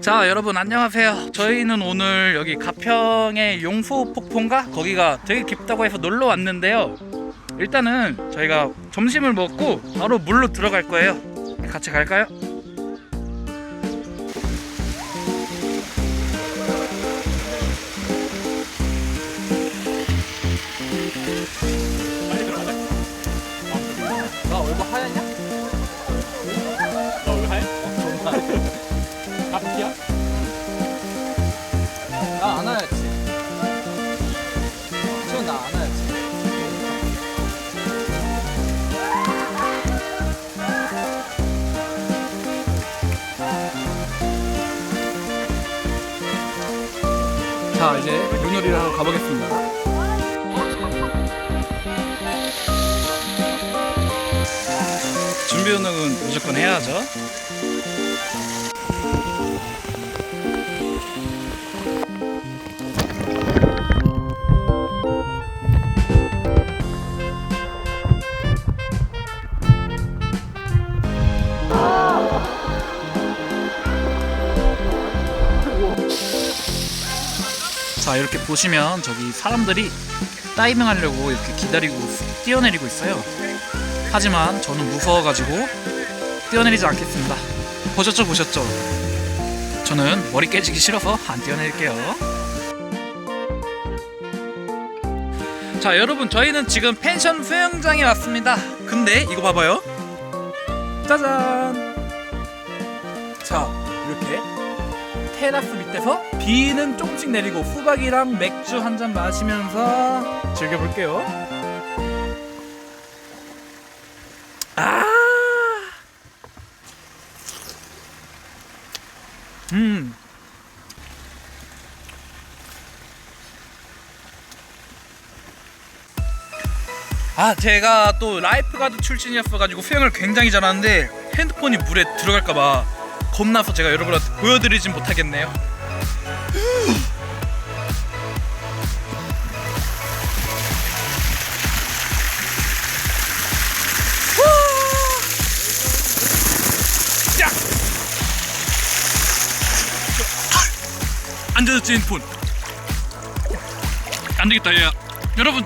자 여러분 안녕하세요. 저희는 오늘 여기 가평의 용소 폭포인가? 거기가 되게 깊다고 해서 놀러 왔는데요. 일단은 저희가 점심을 먹고 바로 물로 들어갈 거예요. 같이 갈까요? 자 이제 물놀이를 하러 가보겠습니다. 준비 운동은 무조건 해야죠 자 이렇게 보시면 저기 사람들이 다이빙 하려고 이렇게 기다리고 뛰어내리고 있어요. 하지만 저는 무서워가지고 뛰어내리지 않겠습니다. 보셨죠 보셨죠? 저는 머리 깨지기 싫어서 안 뛰어내릴게요. 자 여러분 저희는 지금 펜션 수영장에 왔습니다. 근데 이거 봐봐요. 짜잔! 자 이렇게 테라스 밑에서 비는 조금씩 내리고 수박이랑 맥주 한 잔 마시면서 즐겨볼게요. 아, 음, 아 제가 또 라이프가드 출신이었어가지고 수영을 굉장히 잘하는데 핸드폰이 물에 들어갈까봐 겁나서 제가 여러분한테 보여드리진 못하겠네요. 야! 안 젖었지 핸드폰. 안 되겠다 얘야. 여러분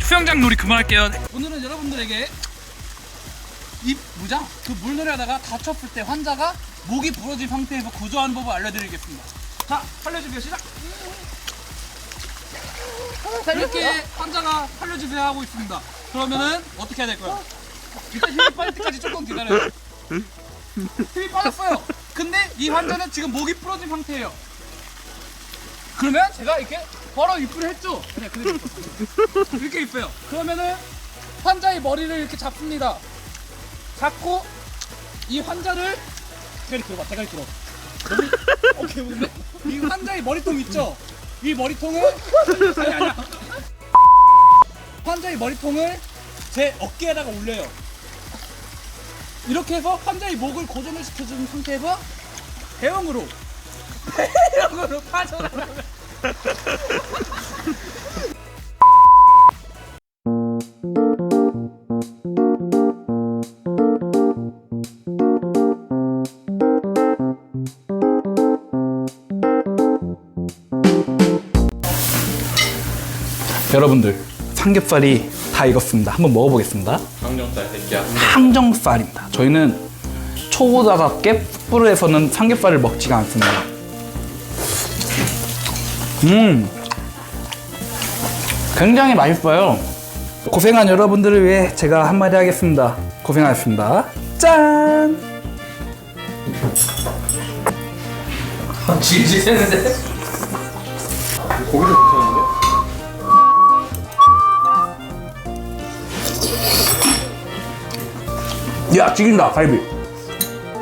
수영장 놀이 그만할게요. 오늘은 여러분들에게 이 뭐냐? 그 물놀이 하다가 다쳤을 때 환자가 목이 부러진 상태에서 구조하는 법을 알려드리겠습니다. 자, 살려주세요 시작. 이렇게 환자가 살려주세요 하고 있습니다. 그러면은 어떻게 해야 될까요? 일단 힘이 빠질 때까지 조금 기다려요. 힘이 빠졌어요. 근데 이 환자는 지금 목이 부러진 상태예요. 그러면 제가 이렇게 바로 입을 했죠. 네, 그대로 입었어요. 이렇게 입어요. 그러면은 환자의 머리를 이렇게 잡습니다. 잡고 이 환자를 대가리 들어봐 대가리 들어. 너무 오케이 근데 이. 환자의 머리통 있죠? 이 머리통을 아니 아니야. 환자의 머리통을 제 어깨에다가 올려요. 이렇게 해서 환자의 목을 고정을 시켜주는 상태에서 대형으로 대형으로 빠져나가면 여러분들 삼겹살이 다 익었습니다. 한번 먹어보겠습니다. 강정살 새끼야. 항정살입니다. 저희는 초보자가 깨뿔에서는 삼겹살을 먹지가 않습니다. 음, 굉장히 맛있어요. 고생한 여러분들을 위해 제가 한마디 하겠습니다. 고생하셨습니다. 짠! 질질 새는데? 고기도 괜찮은 야, 찌긴다, 갈비.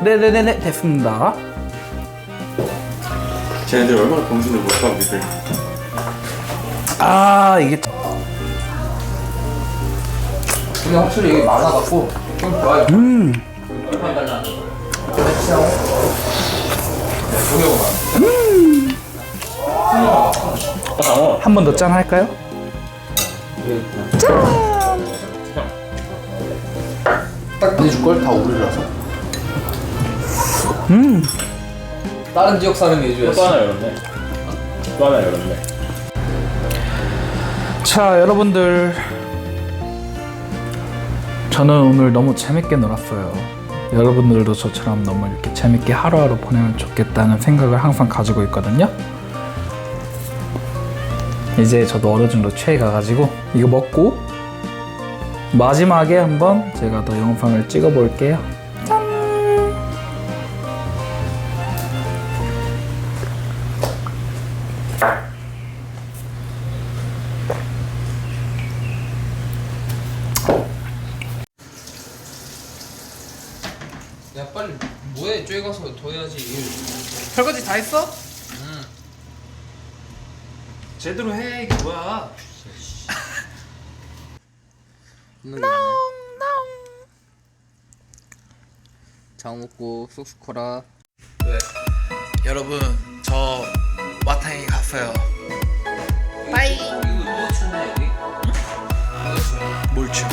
네네네네, 됐습니다. 쟤네들 얼마나 정신을 못 차고 있을 아, 이게. 근데 확실히 이게 많아갖고 좀 좋아요. 음. 한 번 더 짠 할까요? 딱 내줄걸? 다 오리라서. 음. 다른 지역 사람이 또 해줘야지. 하나 열었네. 또 하나 열었네. 자 여러분들 저는 오늘 너무 재밌게 놀았어요 여러분들도 저처럼 너무 이렇게 재밌게 하루하루 보내면 좋겠다는 생각을 항상 가지고 있거든요 이제 저도 어느 정도 취해 가가지고 이거 먹고 마지막에 한번 제가 더 영상을 찍어 볼게요 야 빨리 뭐해? 쪼에 가서 더 해야지. 설거지 다 했어? 응. 제대로 해 이게 뭐야? 장 먹고 쑥쑥 커라. 여러분 저 마탕에 갔어요 이거 뭐 추네 여기? 뭘 춤?